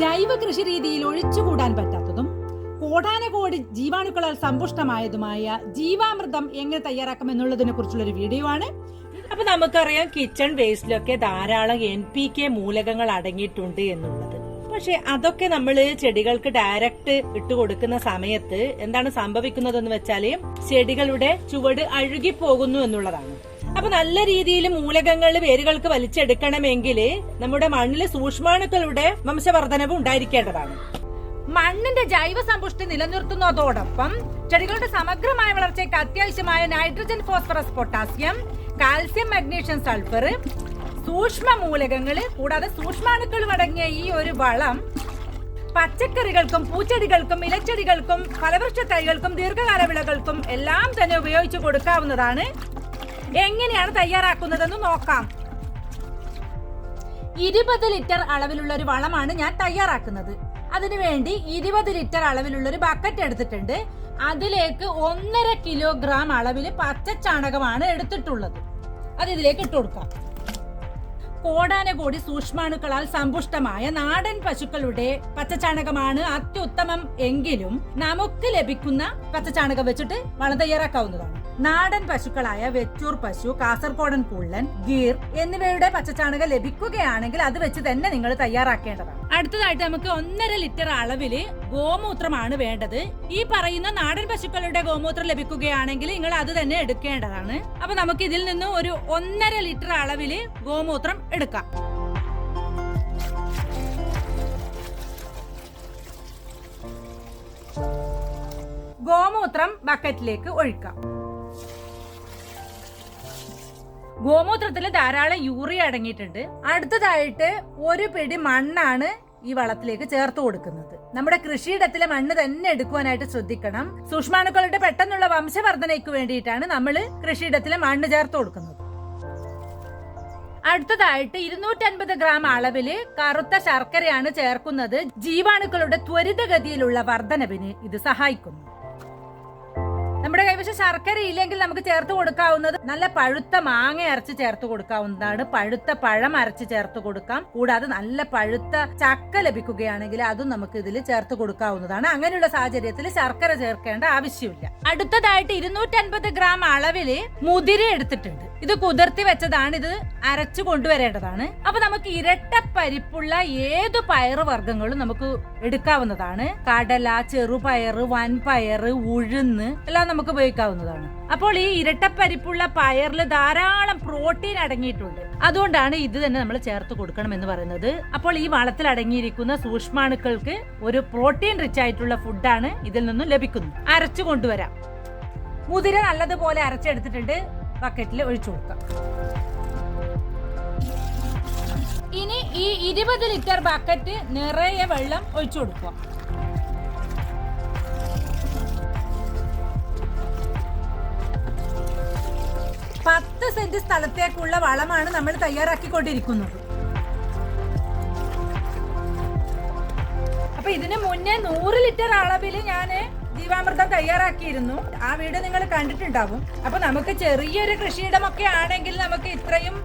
ജൈവ കൃഷി രീതിയിൽ ഒഴിച്ചുകൂടാൻ പറ്റാത്തതും കോടാനകോടി ജീവാണുക്കളാൽ സമ്പുഷ്ടമായതുമായ ജീവാമൃതം എങ്ങനെ തയ്യാറാക്കാം എന്നുള്ളതിനെ കുറിച്ചുള്ള ഒരു വീഡിയോ ആണ്. അപ്പൊ നമുക്കറിയാം കിച്ചൺ വേസ്റ്റിലൊക്കെ ധാരാളം എൻ പി കെ മൂലകങ്ങൾ അടങ്ങിയിട്ടുണ്ട് എന്നുള്ളത്. പക്ഷെ അതൊക്കെ നമ്മൾ ചെടികൾക്ക് ഡയറക്റ്റ് ഇട്ട് കൊടുക്കുന്ന സമയത്ത് എന്താണ് സംഭവിക്കുന്നതെന്ന് വെച്ചാൽ ചെടികളുടെ ചുവട് അഴുകി പോകുന്നു എന്നുള്ളതാണ്. അപ്പൊ നല്ല രീതിയിൽ മൂലകങ്ങൾ വേരുകൾക്ക് വലിച്ചെടുക്കണമെങ്കിൽ നമ്മുടെ മണ്ണിൽ സൂക്ഷ്മാണുക്കളുടെ വംശവർദ്ധനവ് ഉണ്ടായിരിക്കേണ്ടതാണ്. മണ്ണിന്റെ ജൈവ സമ്പുഷ്ടി നിലനിർത്തുന്നതോടൊപ്പം ചെടികളുടെ സമഗ്രമായ വളർച്ചയ്ക്ക് അത്യാവശ്യമായ nitrogen phosphorus potassium calcium magnesium sulphur സൂക്ഷ്മ മൂലകങ്ങൾ കൂടാതെ സൂക്ഷ്മാണുക്കളും അടങ്ങിയ ഈ ഒരു വളം പച്ചക്കറികൾക്കും പൂച്ചെടികൾക്കും ഇലച്ചെടികൾക്കും ഫലവൃക്ഷ തൈകൾക്കും ദീർഘകാല വിളകൾക്കും എല്ലാം തന്നെ ഉപയോഗിച്ചു കൊടുക്കാവുന്നതാണ്. എങ്ങനെയാണ് തയ്യാറാക്കുന്നതെന്ന് നോക്കാം. ഇരുപത് ലിറ്റർ അളവിലുള്ള ഒരു വളമാണ് ഞാൻ തയ്യാറാക്കുന്നത്. അതിനുവേണ്ടി ഇരുപത് ലിറ്റർ അളവിലുള്ള ഒരു ബക്കറ്റ് എടുത്തിട്ടുണ്ട്. അതിലേക്ക് ഒന്നര കിലോഗ്രാം അളവിൽ പച്ചച്ചാണകമാണ് എടുത്തിട്ടുള്ളത്. അത് ഇതിലേക്ക് ഇട്ട് കൊടുക്കാം. കോടാനകോടി സൂക്ഷ്മാണുക്കളാൽ സമ്പുഷ്ടമായ നാടൻ പശുക്കളുടെ പച്ചച്ചാണകമാണ് അത്യുത്തമം എങ്കിലും നമുക്ക് ലഭിക്കുന്ന പച്ചച്ചാണകം വെച്ചിട്ട് വളം തയ്യാറാക്കാവുന്നതാണ് നാടൻ പശുക്കളായ വെച്ചൂർ പശു കാസർകോടൻ പുള്ളൻ ഗീർ എന്നിവയുടെ പച്ചച്ചാണകം ലഭിക്കുകയാണെങ്കിൽ അത് വെച്ച് തന്നെ നിങ്ങൾ തയ്യാറാക്കേണ്ടതാണ്. അടുത്തതായിട്ട് നമുക്ക് ഒന്നര ലിറ്റർ അളവിൽ ഗോമൂത്രമാണ് വേണ്ടത്. ഈ പറയുന്ന നാടൻ പശുക്കളുടെ ഗോമൂത്രം ലഭിക്കുകയാണെങ്കിൽ നിങ്ങൾ അത് തന്നെ എടുക്കേണ്ടതാണ്. അപ്പൊ നമുക്ക് ഇതിൽ നിന്ന് ഒരു ഒന്നര ലിറ്റർ അളവിൽ ഗോമൂത്രം എടുക്കാം. ഗോമൂത്രം ബക്കറ്റിലേക്ക് ഒഴിക്കാം. ഗോമൂത്രത്തിൽ ധാരാളം യൂറിയ അടങ്ങിയിട്ടുണ്ട്. അടുത്തതായിട്ട് ഒരു പിടി മണ്ണാണ് ഈ വളത്തിലേക്ക് ചേർത്ത് കൊടുക്കുന്നത്. നമ്മുടെ കൃഷിയിടത്തിലെ മണ്ണ് തന്നെ എടുക്കുവാനായിട്ട് ശ്രദ്ധിക്കണം. സൂക്ഷ്മാണുക്കളുടെ പെട്ടെന്നുള്ള വംശവർദ്ധനയ്ക്ക് വേണ്ടിയിട്ടാണ് നമ്മൾ കൃഷിയിടത്തിലെ മണ്ണ് ചേർത്ത് കൊടുക്കുന്നത്. അടുത്തതായിട്ട് ഇരുന്നൂറ്റൻപത് ഗ്രാം അളവിൽ കറുത്ത ശർക്കരയാണ് ചേർക്കുന്നത്. ജീവാണുക്കളുടെ ത്വരിതഗതിയിലുള്ള വർധനവിന് ഇത് സഹായിക്കുന്നു. നമ്മുടെ കൈവശം ശർക്കര ഇല്ലെങ്കിൽ നമുക്ക് ചേർത്ത് കൊടുക്കാവുന്നത് നല്ല പഴുത്ത മാങ്ങ അരച്ച് ചേർത്ത് കൊടുക്കാവുന്നതാണ്. പഴുത്ത പഴം അരച്ച് ചേർത്ത് കൊടുക്കാം. കൂടാതെ നല്ല പഴുത്ത ചക്ക ലഭിക്കുകയാണെങ്കിൽ അതും നമുക്ക് ഇതിൽ ചേർത്ത് കൊടുക്കാവുന്നതാണ്. അങ്ങനെയുള്ള സാഹചര്യത്തിൽ ശർക്കര ചേർക്കേണ്ട ആവശ്യമില്ല. അടുത്തതായിട്ട് ഇരുന്നൂറ്റൻപത് ഗ്രാം അളവിൽ മുതിര എടുത്തിട്ടുണ്ട്. ഇത് കുതിർത്തി വെച്ചതാണ്. ഇത് അരച്ചു കൊണ്ടുവരേണ്ടതാണ്. അപ്പൊ നമുക്ക് ഇരട്ട പരിപ്പുള്ള ഏതു പയറ് വർഗങ്ങളും നമുക്ക് എടുക്കാവുന്നതാണ്. കടല ചെറുപയർ വൻപയർ ഉഴുന്ന് എല്ലാം നമുക്ക് ഉപയോഗിക്കാവുന്നതാണ്. അപ്പോൾ ഈ ഇരട്ടപ്പരിപ്പുള്ള പയറിൽ ധാരാളം പ്രോട്ടീൻ അടങ്ങിയിട്ടുണ്ട്. അതുകൊണ്ടാണ് ഇത് തന്നെ നമ്മൾ ചേർത്ത് കൊടുക്കണം എന്ന് പറയുന്നത്. അപ്പോൾ ഈ വളത്തിൽ അടങ്ങിയിരിക്കുന്ന സൂക്ഷ്മാണുക്കൾക്ക് ഒരു പ്രോട്ടീൻ റിച്ച് ആയിട്ടുള്ള ഫുഡാണ് ഇതിൽ നിന്നും ലഭിക്കുന്നത്. അരച്ചു കൊണ്ടുവരാം. മുതിര നല്ലതുപോലെ അരച്ചെടുത്തിട്ടുണ്ട്. ബക്കറ്റിൽ ഒഴിച്ചു കൊടുക്കാം. ഇനി ഈ ഇരുപത് ലിറ്റർ ബക്കറ്റ് നിറയെ വെള്ളം ഒഴിച്ചു കൊടുക്കുക. പത്ത് സെന്റ് സ്ഥലത്തേക്കുള്ള വളമാണ് നമ്മൾ തയ്യാറാക്കിക്കൊണ്ടിരിക്കുന്നത്. അപ്പൊ ഇതിന് മുന്നേ നൂറ് ലിറ്റർ അളവിൽ ഞാൻ ജീവാമൃതം തയ്യാറാക്കിയിരുന്നു. ആ വീട് നിങ്ങൾ കണ്ടിട്ടുണ്ടാവും. അപ്പൊ നമുക്ക് ചെറിയൊരു കൃഷിയിടമൊക്കെ ആണെങ്കിൽ നമുക്ക് ഇത്രയും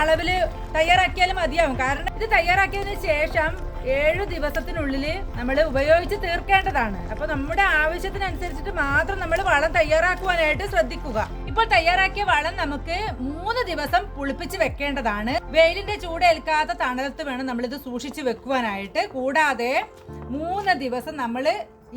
അളവിൽ തയ്യാറാക്കിയാൽ മതിയാവും. കാരണം ഇത് തയ്യാറാക്കിയതിന് ശേഷം ഏഴു ദിവസത്തിനുള്ളിൽ നമ്മൾ ഉപയോഗിച്ച് തീർക്കേണ്ടതാണ്. അപ്പൊ നമ്മുടെ ആവശ്യത്തിനനുസരിച്ചിട്ട് മാത്രം നമ്മൾ വളം തയ്യാറാക്കുവാനായിട്ട് ശ്രദ്ധിക്കുക. ഇപ്പോൾ തയ്യാറാക്കിയ വളം നമുക്ക് മൂന്ന് ദിവസം പുളിപ്പിച്ച് വെക്കേണ്ടതാണ്. വെയിലിന്റെ ചൂട് ചൂടേൽക്കാത്ത തണലത്ത് വേണം നമ്മൾ ഇത് സൂക്ഷിച്ചു വെക്കുവാനായിട്ട്. കൂടാതെ മൂന്ന് ദിവസം നമ്മൾ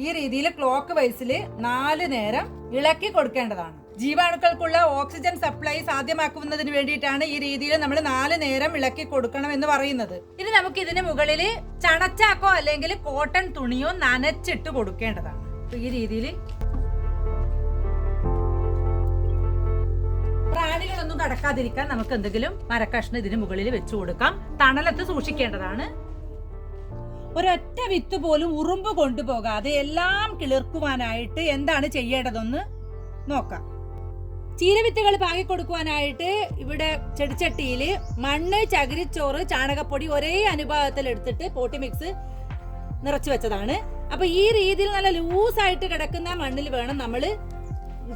ഈ രീതിയിൽ ക്ലോക്ക് വൈസിൽ നാല് നേരം ഇളക്കി കൊടുക്കേണ്ടതാണ്. ജീവാണുക്കൾക്കുള്ള ഓക്സിജൻ സപ്ലൈ സാധ്യമാക്കുന്നതിന് വേണ്ടിയിട്ടാണ് ഈ രീതിയിൽ നമ്മൾ നാല് നേരം ഇളക്കി കൊടുക്കണം എന്ന് പറയുന്നത്. ഇനി നമുക്ക് ഇതിന് മുകളിൽ ചണച്ചാക്കോ അല്ലെങ്കിൽ കോട്ടൺ തുണിയോ നനച്ചിട്ട് കൊടുക്കേണ്ടതാണ്. ഈ രീതിയിൽ കടക്കാതിരിക്കാൻ നമുക്ക് എന്തെങ്കിലും മരക്കഷ്ണം ഇതിന് മുകളിൽ വെച്ചു കൊടുക്കാം. തണലത്ത് സൂക്ഷിക്കേണ്ടതാണ്. ഒരൊറ്റ വിത്ത് പോലും ഉറുമ്പ് കൊണ്ടുപോകാതെ എല്ലാം കിളിർക്കുവാനായിട്ട് എന്താണ് ചെയ്യേണ്ടതെന്ന് നോക്കാം. ചീരവിത്തുകൾ പാകി കൊടുക്കുവാനായിട്ട് ഇവിടെ ചെടിച്ചട്ടിയിൽ മണ്ണ് ചകിരിച്ചോറ് ചാണകപ്പൊടി ഒരേ അനുപാതത്തിൽ എടുത്തിട്ട് പോട്ടി മിക്സ് നിറച്ചു വെച്ചതാണ്. അപ്പൊ ഈ രീതിയിൽ നല്ല ലൂസായിട്ട് കിടക്കുന്ന മണ്ണിൽ വേണം നമ്മൾ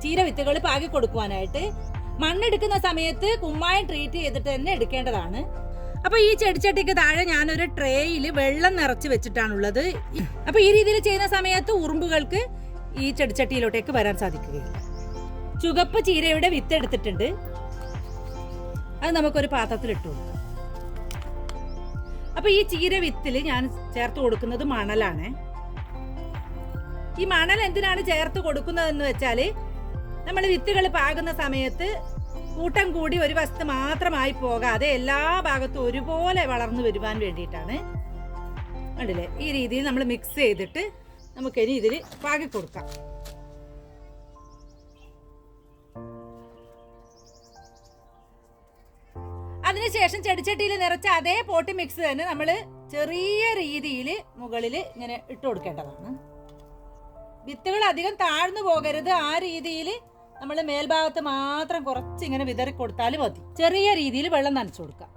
ചീരവിത്തുകൾ പാകി കൊടുക്കുവാനായിട്ട്. മണ്ണെടുക്കുന്ന സമയത്ത് കുമ്മായം ട്രീറ്റ് ചെയ്തിട്ട് തന്നെ എടുക്കേണ്ടതാണ്. അപ്പൊ ഈ ചെടിച്ചട്ടിക്ക് താഴെ ഞാനൊരു ട്രേയിൽ വെള്ളം നിറച്ച് വെച്ചിട്ടാണുള്ളത്. അപ്പൊ ഈ രീതിയിൽ ചെയ്യുന്ന സമയത്ത് ഉറുമ്പുകൾക്ക് ഈ ചെടിച്ചട്ടിയിലോട്ടേക്ക് വരാൻ സാധിക്കുകയില്ല. ചുവപ്പ് ചീരയുടെ വിത്ത് എടുത്തിട്ടുണ്ട് അത് നമുക്കൊരു പാത്രത്തിൽ ഇട്ടു കൊടുക്കാം. അപ്പൊ ഈ ചീര വിത്തിൽ ഞാൻ ചേർത്ത് കൊടുക്കുന്നത് മണലാണ്. ഈ മണൽ എന്തിനാണ് ചേർത്ത് കൊടുക്കുന്നതെന്ന് വെച്ചാൽ നമ്മൾ വിത്തുകൾ പാകുന്ന സമയത്ത് കൂട്ടം കൂടി ഒരു വശത്ത് മാത്രമായി പോകാതെ എല്ലാ ഭാഗത്തും ഒരുപോലെ വളർന്നു വരുവാൻ വേണ്ടിയിട്ടാണ്. കണ്ടില്ലേ? ഈ രീതിയിൽ നമ്മൾ മിക്സ് ചെയ്തിട്ട് നമുക്കിനി ഇതിൽ പാകി കൊടുക്കാം. അതിനുശേഷം ചെടിച്ചട്ടിയിൽ നിറച്ച അതേ പോട്ടി മിക്സ് തന്നെ നമ്മൾ ചെറിയ രീതിയിൽ മുകളിൽ ഇങ്ങനെ ഇട്ട് കൊടുക്കേണ്ടതാണ്. വിത്തുകൾ അധികം താഴ്ന്നു പോകരുത്. ആ രീതിയിൽ നമ്മൾ മേൽഭാഗത്ത് മാത്രം കുറച്ച് ഇങ്ങനെ വിതറി കൊടുത്താൽ മതി. ചെറിയ രീതിയിൽ വെള്ളം നനച്ചു കൊടുക്കാം.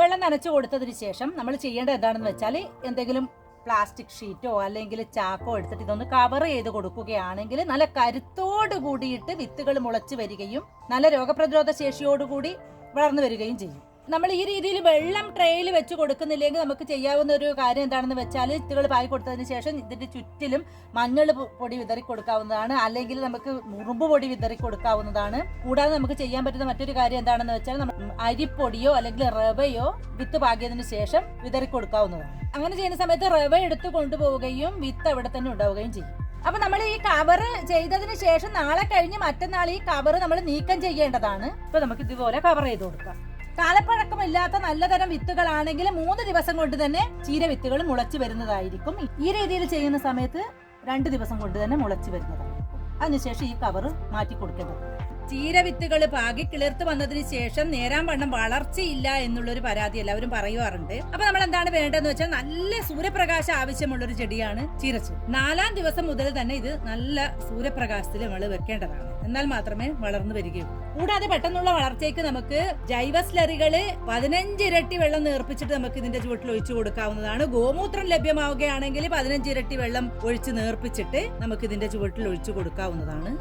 വെള്ളം നനച്ചു കൊടുത്തതിന് ശേഷം നമ്മൾ ചെയ്യേണ്ടത് എന്താണെന്ന് വെച്ചാൽ എന്തെങ്കിലും പ്ലാസ്റ്റിക് ഷീറ്റോ അല്ലെങ്കിൽ ചാക്കോ എടുത്തിട്ട് ഇതൊന്ന് കവർ ചെയ്ത് കൊടുക്കുകയാണെങ്കിൽ നല്ല കരുത്തോട് കൂടിയിട്ട് വിത്തുകൾ മുളച്ചു വരികയും നല്ല രോഗപ്രതിരോധ ശേഷിയോടുകൂടി വളർന്നു വരികയും ചെയ്യും. നമ്മൾ ഈ രീതിയിൽ വെള്ളം ട്രേയിൽ വെച്ച് കൊടുക്കുന്നില്ലെങ്കിൽ നമുക്ക് ചെയ്യാവുന്ന ഒരു കാര്യം എന്താണെന്ന് വെച്ചാൽ ഇത്തുകൾ പായി കൊടുത്തതിന് ശേഷം ഇതിന്റെ ചുറ്റിലും മഞ്ഞൾ പൊടി വിതറി കൊടുക്കാവുന്നതാണ്. അല്ലെങ്കിൽ നമുക്ക് മുറുമ്പ് പൊടി വിതറി കൊടുക്കാവുന്നതാണ്. കൂടാതെ നമുക്ക് ചെയ്യാൻ പറ്റുന്ന മറ്റൊരു കാര്യം എന്താണെന്ന് വെച്ചാൽ നമ്മൾ അരിപ്പൊടിയോ അല്ലെങ്കിൽ റവയോ വിത്ത് പാകിയതിന് ശേഷം വിതറി കൊടുക്കാവുന്നതാണ്. അങ്ങനെ ചെയ്യുന്ന സമയത്ത് റവ എടുത്ത് കൊണ്ടുപോവുകയും വിത്ത് അവിടെ തന്നെ ഉണ്ടാവുകയും ചെയ്യും. അപ്പൊ നമ്മൾ ഈ കവർ ചെയ്തതിന് ശേഷം നാളെ കഴിഞ്ഞ് മറ്റന്നാൾ ഈ കവർ നമ്മൾ നീക്കം ചെയ്യേണ്ടതാണ്. ഇപ്പൊ നമുക്ക് ഇതുപോലെ കവർ ചെയ്ത് കൊടുക്കാം. കാലപ്പഴക്കമില്ലാത്ത നല്ലതരം വിത്തുകളാണെങ്കിൽ മൂന്ന് ദിവസം കൊണ്ട് തന്നെ ചീര വിത്തുകൾ മുളച്ചു വരുന്നതായിരിക്കും. ഈ രീതിയിൽ ചെയ്യുന്ന സമയത്ത് രണ്ട് ദിവസം കൊണ്ട് തന്നെ മുളച്ചു വരുന്നതായിരിക്കും. അതിനുശേഷം ഈ കവർ മാറ്റി കൊടുക്കേണ്ടത് ചീര വിത്തുകൾ പാകി കിളിർത്ത് വന്നതിന് ശേഷം നേരാൻ വണ്ണം വളർച്ചയില്ല എന്നുള്ളൊരു പരാതി എല്ലാവരും പറയുവാറുണ്ട്. അപ്പൊ നമ്മൾ എന്താണ് വേണ്ടതെന്ന് വെച്ചാൽ നല്ല സൂര്യപ്രകാശം ആവശ്യമുള്ള ഒരു ചെടിയാണ് ചീരച്ചു നാലാം ദിവസം മുതൽ തന്നെ ഇത് നല്ല സൂര്യപ്രകാശത്തിൽ നമ്മൾ വെക്കേണ്ടതാണ്. എന്നാൽ മാത്രമേ വളർന്നു വരികയുള്ളൂ. കൂടാതെ പെട്ടെന്നുള്ള വളർച്ചയ്ക്ക് നമുക്ക് ജൈവ സ്ലറികൾ പതിനഞ്ച് ഇരട്ടി വെള്ളം നേർപ്പിച്ചിട്ട് നമുക്ക് ഇതിന്റെ ചുവട്ടിൽ ഒഴിച്ചു കൊടുക്കാവുന്നതാണ്. ഗോമൂത്രം ലഭ്യമാവുകയാണെങ്കിൽ പതിനഞ്ച് ഇരട്ടി വെള്ളം ഒഴിച്ച് നേർപ്പിച്ചിട്ട് നമുക്ക് ഇതിന്റെ ചുവട്ടിൽ ഒഴിച്ചു കൊടുക്കാവുന്നതാണ്.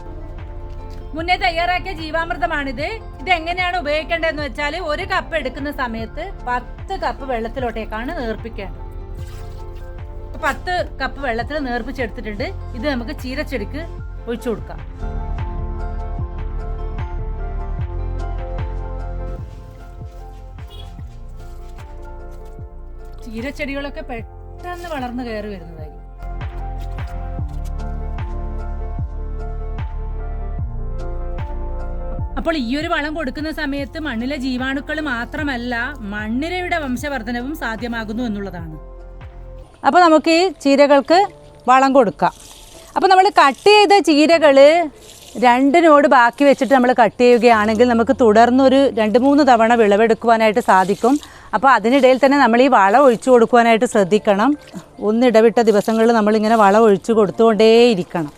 മുന്നേ തയ്യാറാക്കിയ ജീവാമൃതമാണിത്. ഇത് എങ്ങനെയാണ് ഉപയോഗിക്കേണ്ടതെന്ന് വെച്ചാൽ ഒരു കപ്പ് എടുക്കുന്ന സമയത്ത് പത്ത് കപ്പ് വെള്ളത്തിലോട്ടേക്കാണ് നേർപ്പിക്കേണ്ടത് പത്ത് കപ്പ് വെള്ളത്തിൽ നേർപ്പിച്ചെടുത്തിട്ടുണ്ട്. ഇത് നമുക്ക് ചീരച്ചെടിക്ക് ഒഴിച്ചു കൊടുക്കാം. ചീരച്ചെടികളൊക്കെ പെട്ടെന്ന് വളർന്നു കയറി വരുന്നതായിരിക്കും അപ്പോൾ ഈ ഒരു വളം കൊടുക്കുന്ന സമയത്ത് മണ്ണിലെ ജീവാണുക്കൾ മാത്രമല്ല മണ്ണിരയുടെ വംശവർദ്ധനവും സാധ്യമാകുന്നു എന്നുള്ളതാണ്. അപ്പോൾ നമുക്ക് ഈ ചീരകൾക്ക് വളം കൊടുക്കാം. അപ്പോൾ നമ്മൾ കട്ട് ചെയ്ത ചീരകൾ രണ്ടിനോട് ബാക്കി വെച്ചിട്ട് നമ്മൾ കട്ട് ചെയ്യുകയാണെങ്കിൽ നമുക്ക് തുടർന്നൊരു രണ്ട് മൂന്ന് തവണ വിളവെടുക്കുവാനായിട്ട് സാധിക്കും. അപ്പോൾ അതിനിടയിൽ തന്നെ നമ്മൾ ഈ വളം ഒഴിച്ചു കൊടുക്കുവാനായിട്ട് ശ്രദ്ധിക്കണം. ഒന്നിടവിട്ട ദിവസങ്ങളിൽ നമ്മളിങ്ങനെ വളം ഒഴിച്ചു കൊടുത്തുകൊണ്ടേയിരിക്കണം.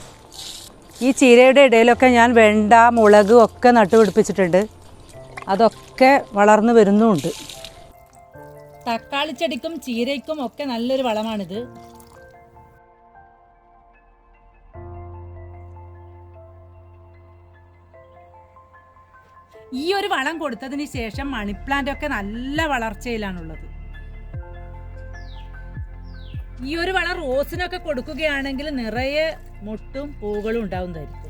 ഈ ചീരയുടെ ഇടയിലൊക്കെ ഞാൻ വെണ്ട മുളക് ഒക്കെ നട്ടുപിടിപ്പിച്ചിട്ടുണ്ട്. അതൊക്കെ വളർന്നു വരുന്നുമുണ്ട് തക്കാളി ചെടിക്കും ചീരയ്ക്കും ഒക്കെ നല്ലൊരു വളമാണിത്. ഈ ഒരു വളം കൊടുത്തതിന് ശേഷം മണിപ്ലാന്റ് ഒക്കെ നല്ല വളർച്ചയിലാണുള്ളത്. ഈ ഒരു വള റോസിനൊക്കെ കൊടുക്കുകയാണെങ്കിൽ നിറയെ മുട്ടും പൂകളും ഉണ്ടാവുന്നതായിരിക്കും.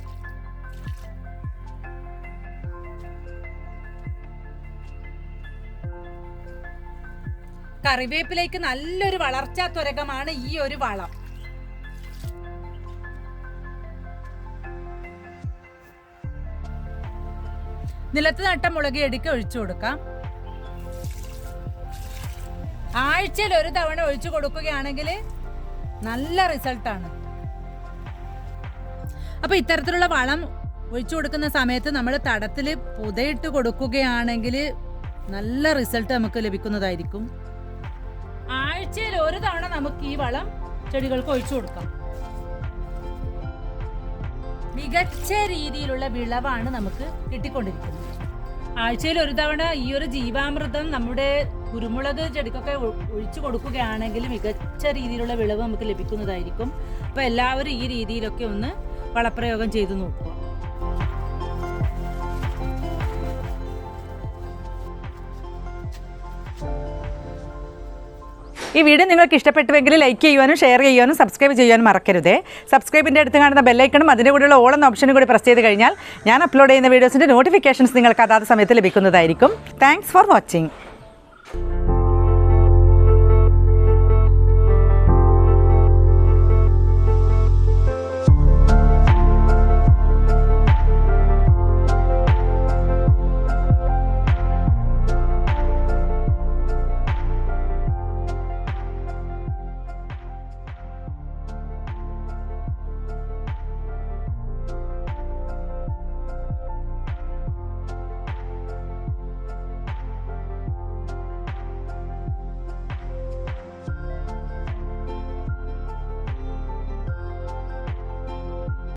കറിവേപ്പിലേക്ക് നല്ലൊരു വളർച്ചാ ത്വരകമാണ് ഈ ഒരു വളം. നിലത്ത് നട്ട മുളക് എടുക്ക ഒഴിച്ചു കൊടുക്കാം. ആഴ്ചയിൽ ഒരു തവണ ഒഴിച്ചു കൊടുക്കുകയാണെങ്കിൽ നല്ല റിസൾട്ടാണ്. അപ്പൊ ഇത്തരത്തിലുള്ള വളം ഒഴിച്ചു കൊടുക്കുന്ന സമയത്ത് നമ്മൾ തടത്തിൽ പുതയിട്ട് കൊടുക്കുകയാണെങ്കിൽ നല്ല റിസൾട്ട് നമുക്ക് ലഭിക്കുന്നതായിരിക്കും. ആഴ്ചയിൽ ഒരു തവണ നമുക്ക് ഈ വളം ചെടികൾക്ക് ഒഴിച്ചു കൊടുക്കാം. മികച്ച രീതിയിലുള്ള വിളവാണ് നമുക്ക് കിട്ടിക്കൊണ്ടിരിക്കുന്നത്. ആഴ്ചയിൽ ഒരു തവണ ഈ ഒരു ജീവാമൃതം നമ്മുടെ കുരുമുളക് ചെടിക്കൊക്കെ ഒഴിച്ചു കൊടുക്കുകയാണെങ്കിൽ മികച്ച രീതിയിലുള്ള വിളവ് നമുക്ക് ലഭിക്കുന്നതായിരിക്കും. അപ്പോൾ എല്ലാവരും ഈ രീതിയിലൊക്കെ ഒന്ന് വളപ്രയോഗം ചെയ്തു നോക്കുക. ഈ വീഡിയോ നിങ്ങൾക്ക് ഇഷ്ടപ്പെട്ടുവെങ്കിൽ ലൈക്ക് ചെയ്യുവാനും ഷെയർ ചെയ്യുവാനും സബ്സ്ക്രൈബ് ചെയ്യാനും മറക്കരുതേ. സബ്സ്ക്രൈബിന്റെ അടുത്ത് കാണുന്ന ബെല്ലൈക്കണും അതിന്റെ കൂടെയുള്ള ഓൾ എന്ന ഓപ്ഷനും കൂടി പ്രസ് ചെയ്ത് കഴിഞ്ഞാൽ ഞാൻ അപ്ലോഡ് ചെയ്യുന്ന വീഡിയോസിന്റെ നോട്ടിഫിക്കേഷൻസ് നിങ്ങൾക്ക് അതാത് സമയത്ത് ലഭിക്കുന്നതായിരിക്കും. Thanks for watching